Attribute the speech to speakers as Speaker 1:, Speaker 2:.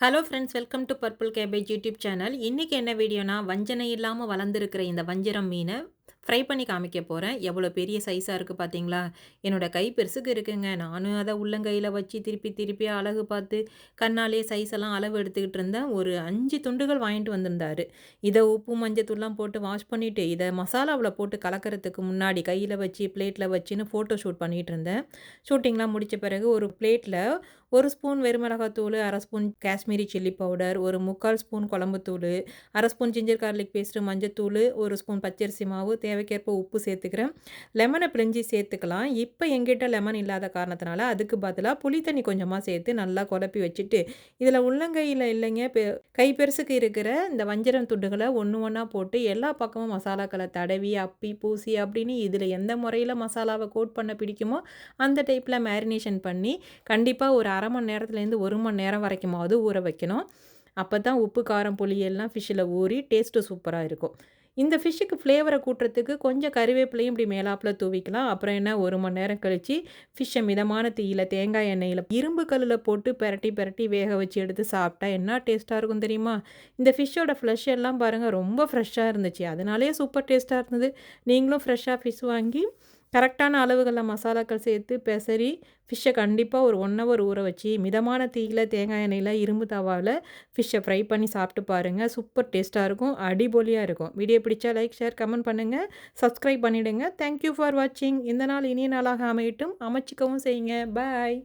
Speaker 1: Hello friends welcome to purple cabbage YouTube channel இன்றைக்கி என்ன வீடியோனா வஞ்சனை இல்லாமல் வளர்ந்துருக்கிற இந்த வஞ்சரம் மீனை ஃப்ரை பண்ணி காமிக்க போகிறேன் எவ்வளோ பெரிய சைஸாக இருக்குது பார்த்தீங்களா என்னோடய கை பெருசுக்கு இருக்குங்க. நானும் அதை உள்ளங்கையில் வச்சு திருப்பி திருப்பி அழகு பார்த்து கண்ணாலே சைஸ் எல்லாம் அளவு எடுத்துக்கிட்டு இருந்தேன். ஒரு அஞ்சு துண்டுகள் வாங்கிட்டு வந்திருந்தாரு. இதை உப்பு மஞ்சத்தூள்லாம் போட்டு வாஷ் பண்ணிவிட்டு இதை மசாலாவில் போட்டு கலக்கிறதுக்கு முன்னாடி கையில் வச்சு பிளேட்டில் வச்சுன்னு ஃபோட்டோ ஷூட் பண்ணிகிட்டு இருந்தேன். ஷூட்டிங்லாம் முடித்த பிறகு ஒரு பிளேட்டில் ஒரு ஸ்பூன் வெறுமிளகாத்தூள் அரை ஸ்பூன் காஷ்மீரி சில்லி பவுடர் ஒரு முக்கால் ஸ்பூன் குழம்புத்தூள் அரை ஸ்பூன் ஜிஞ்சர் கார்லிக் பேஸ்ட்டு மஞ்சத்தூள் ஒரு ஸ்பூன் பச்சரிசி மாவு தேவைக்கேற்ப உப்பு சேர்த்துக்கிறேன். லெமனை பிழிஞ்சி சேர்த்துக்கலாம். இப்போ எங்கிட்ட லெமன் இல்லாத காரணத்தினால அதுக்கு பதிலாக புளி தண்ணி கொஞ்சமாக சேர்த்து நல்லா குழப்பி வச்சுட்டு இதில் உள்ளங்கையில் இல்லைங்க கை பெருசுக்கு இருக்கிற இந்த வஞ்சரம் துண்டுகளை ஒன்று ஒன்றா போட்டு எல்லா பக்கமும் மசாலாக்களை தடவி அப்பி பூசி அப்படின்னு இதில் எந்த முறையில் மசாலாவை கோட் பண்ண பிடிக்குமோ அந்த டைப்பில் மேரினேஷன் பண்ணி கண்டிப்பாக ஒரு அரை மணி நேரத்துலேருந்து ஒரு மணி நேரம் வரைக்குமாவது ஊற வைக்கணும். அப்போ தான் உப்பு காரம் புளி எல்லாம் ஃபிஷ்ஷில் ஊறி டேஸ்ட்டு சூப்பராக இருக்கும். இந்த ஃபிஷ்ஷுக்கு ஃப்ளேவரை கூட்டுறதுக்கு கொஞ்சம் கருவேப்பிலையும் இப்படி மேலாப்பில் தூவிக்கலாம். அப்புறம் என்ன? ஒரு மணி நேரம் கழித்து ஃபிஷ்ஷை மிதமான தீயில் தேங்காய் எண்ணெயில் இரும்பு கல்லில் போட்டு பெரட்டி பெரட்டி வேக வச்சு எடுத்து சாப்பிட்டா என்ன டேஸ்ட்டாக இருக்கும் தெரியுமா? இந்த ஃபிஷ்ஷோட ஃப்ளஷ் எல்லாம் பாருங்கள் ரொம்ப ஃப்ரெஷ்ஷாக இருந்துச்சு. அதனாலே சூப்பர் டேஸ்ட்டாக இருந்தது. நீங்களும் ஃப்ரெஷ்ஷாக ஃபிஷ் வாங்கி கரெக்டான அளவுகளில் மசாலாக்கள் சேர்த்து பெசரி ஃபிஷ்ஷை கண்டிப்பாக ஒரு ஒன் ஹவர் ஊற வச்சு மிதமான தீயில் தேங்காய் எண்ணெயில் இரும்பு தவாவில் ஃபிஷ்ஷை ஃப்ரை பண்ணி சாப்பிட்டு பாருங்கள் சூப்பர் டேஸ்ட்டாக இருக்கும் அடிபொலியாக இருக்கும். வீடியோ பிடிச்சா லைக் ஷேர் கமெண்ட் பண்ணுங்கள் சப்ஸ்கிரைப் பண்ணிவிடுங்க தேங்க்யூ ஃபார் வாட்சிங் இந்த நாள் இனிய நாளாக அமையட்டும். அமைச்சிக்கவும் செய்யுங்க. பாய்